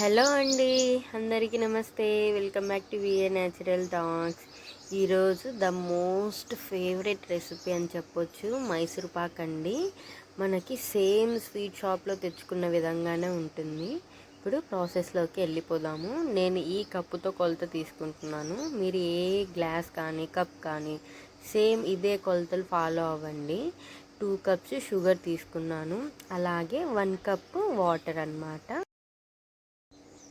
Hello అండి అందరికీ నమస్తే. Welcome back to VA natural talks ఈరోజు ద మోస్ట్ ఫేవరెట్ రెసిపీ అని చెప్పొచ్చు మైసూర్ పాక్ అండి. మనకి సేమ్ స్వీట్ షాప్లో తెచ్చుకున్న విధంగానే ఉంటుంది. ఇప్పుడు ప్రాసెస్లోకి వెళ్ళిపోదాము. నేను ఈ కప్పుతో కొలత తీసుకుంటున్నాను. మీరు ఏ గ్లాస్ కానీ కప్ కానీ సేమ్ ఇదే కొలతలు ఫాలో అవ్వండి. టూ కప్స్ షుగర్ తీసుకున్నాను. అలాగే వన్ కప్ వాటర్ అనమాట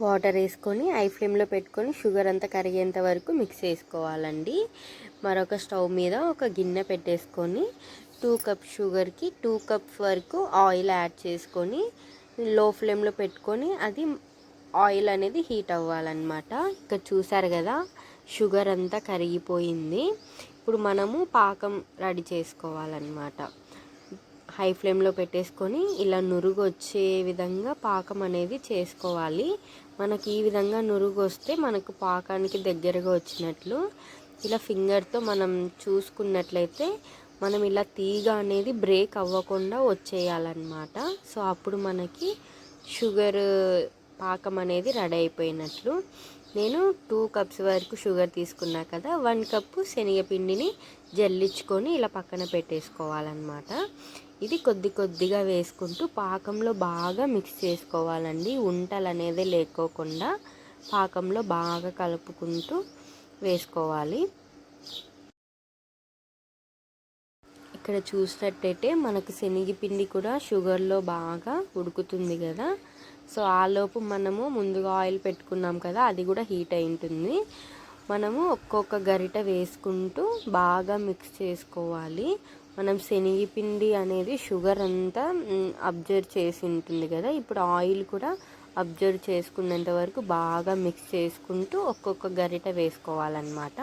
వాటర్ వేసుకొని ఐ ఫ్లేమ్లో పెట్టుకొని షుగర్ అంతా కరిగేంత వరకు మిక్స్ చేసుకోవాలండి. మరొక స్టవ్ మీద ఒక గిన్నె పెట్టేసుకొని టూ కప్ షుగర్కి టూ కప్స్ వరకు ఆయిల్ యాడ్ చేసుకొని లో ఫ్లేమ్లో పెట్టుకొని అది ఆయిల్ అనేది హీట్ అవ్వాలన్నమాట. ఇక్కడ చూసారు కదా షుగర్ అంతా కరిగిపోయింది. ఇప్పుడు మనము పాకం రెడీ చేసుకోవాలన్నమాట. హై ఫ్లేమ్లో పెట్టేసుకొని ఇలా నురుగు వచ్చే విధంగా పాకం అనేది చేసుకోవాలి. మనకి ఈ విధంగా నురుగు వస్తే మనకు పాకానికి దగ్గరగా వచ్చినట్లు ఇలా ఫింగర్తో మనం చూసుకున్నట్లయితే మనం ఇలా తీగ అనేది బ్రేక్ అవ్వకుండా వచ్చేయాలన్నమాట. సో అప్పుడు మనకి షుగర్ పాకం అనేది రెడీ అయిపోయినట్లు. నేను టూ కప్స్ వరకు షుగర్ తీసుకున్నా కదా వన్ కప్పు శనగపిండిని జల్లించుకొని ఇలా పక్కన పెట్టేసుకోవాలన్నమాట. ఇది కొద్ది కొద్దిగా వేసుకుంటూ పాకంలో బాగా మిక్స్ చేసుకోవాలండి. ఉంటలు అనేది లేకోకుండా పాకంలో బాగా కలుపుకుంటూ వేసుకోవాలి. ఇక్కడ చూసినట్టయితే మనకు శనగపిండి కూడా షుగర్లో బాగా ఉడుకుతుంది కదా. సో ఆలోపు మనము ముందుగా ఆయిల్ పెట్టుకున్నాం కదా అది కూడా హీట్ అయి ఉంటుంది మనము ఒక్కొక్క గరిట వేసుకుంటూ బాగా మిక్స్ చేసుకోవాలి. మనం శనగపిండి అనేది షుగర్ అంతా అబ్జర్వ్ చేసి ఉంటుంది కదా. ఇప్పుడు ఆయిల్ కూడా అబ్జర్వ్ చేసుకున్నంత వరకు బాగా మిక్స్ చేసుకుంటూ ఒక్కొక్క గరిట వేసుకోవాలన్నమాట.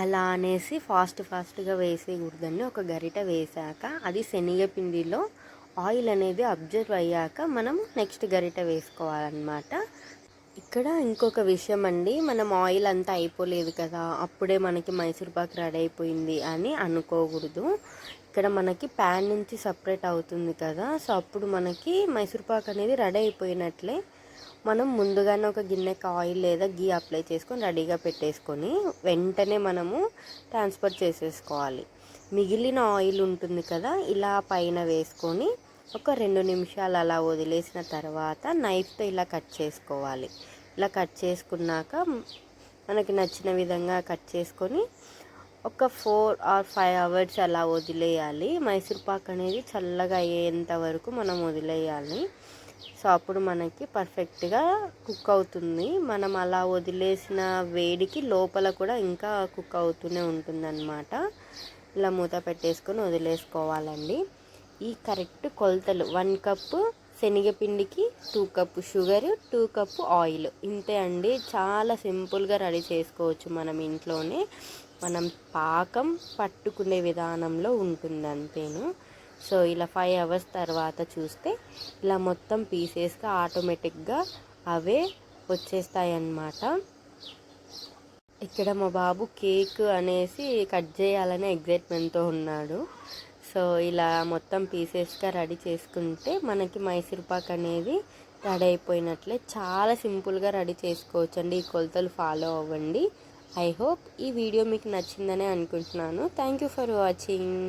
అలా అనేసి ఫాస్ట్ ఫాస్ట్గా వేసేయకూడదండి. ఒక గరిట వేసాక అది శనగపిండిలో ఆయిల్ అనేది అబ్జర్వ్ అయ్యాక మనం నెక్స్ట్ గరిట వేసుకోవాలన్నమాట. ఇక్కడ ఇంకొక విషయం అండి మనం ఆయిల్ అంతా అయిపోలేదు కదా అప్పుడే మనకి మైసూర్ పాక్ రెడీ అయిపోయింది అని అనుకోకూడదు. ఇక్కడ మనకి ప్యాన్ నుంచి సపరేట్ అవుతుంది కదా సో అప్పుడు మనకి మైసూర్ పాక్ అనేది రెడీ అయిపోయినట్లే మనం ముందుగానే ఒక గిన్నెకి ఆయిల్ లేదా గీ అప్లై చేసుకొని రెడీగా పెట్టేసుకొని వెంటనే మనము ట్రాన్స్ఫర్ చేసేసుకోవాలి. మిగిలిన ఆయిల్ ఉంటుంది కదా ఇలా పైన వేసుకొని ఒక రెండు నిమిషాలు అలా వదిలేసిన తర్వాత నైఫ్తో ఇలా కట్ చేసుకోవాలి. ఇలా కట్ చేసుకున్నాక మనకి నచ్చిన విధంగా కట్ చేసుకొని ఒక ఫోర్ ఆర్ ఫైవ్ అవర్స్ అలా వదిలేయాలి. మైసూర్ పాక్ అనేది చల్లగా అయ్యేంత వరకు మనం వదిలేయాలి. సో అప్పుడు మనకి పర్ఫెక్ట్గా కుక్ అవుతుంది. మనం అలా వదిలేసిన వేడికి లోపల కూడా ఇంకా కుక్ అవుతూనే ఉంటుందన్నమాట. ఇలా మూత పెట్టేసుకొని వదిలేసుకోవాలండి. ఈ కరెక్ట్ కొలతలు. One cup శనగపిండికి two cup sugar two cup oil. ఇంతే అండి. చాలా సింపుల్గా రెడీ చేసుకోవచ్చు మనం ఇంట్లోనే. మనం పాకం పట్టుకునే విధానంలో ఉంటుంది అంతేను. సో ఇలా ఫైవ్ అవర్స్ తర్వాత చూస్తే ఇలా మొత్తం పీసెస్గా ఆటోమేటిక్గా అవే వచ్చేస్తాయి అన్నమాట ఇక్కడ మా బాబు కేక్ అనేసి కట్ చేయాలనే ఎగ్జైట్మెంట్తో ఉన్నాడు. సో ఇలా మొత్తం పీసెస్గా రెడీ చేసుకుంటే మనకి మైసూర్ పాక్ అనేది రెడీ అయిపోయినట్లే. చాలా సింపుల్గా రెడీ చేసుకోవచ్చు అండి ఈ కొలతలు ఫాలో అవ్వండి. ఐ హోప్ ఈ వీడియో మీకు నచ్చిందనే అనుకుంటున్నాను. Thank you for watching.